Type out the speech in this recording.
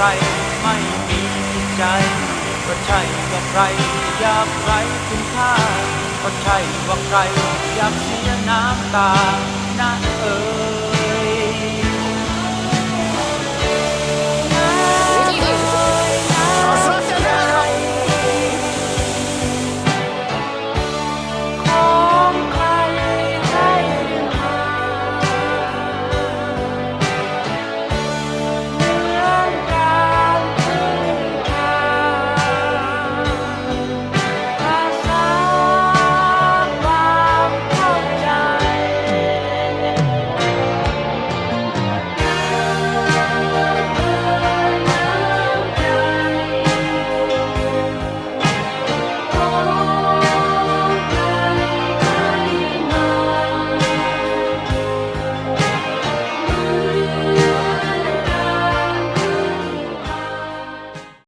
ใครไม่มีใจ ก็ใช่กับใครอยากไรคุณค่า ก็ใช่ว่าใครอยากเสียน้ำตาน้าเออ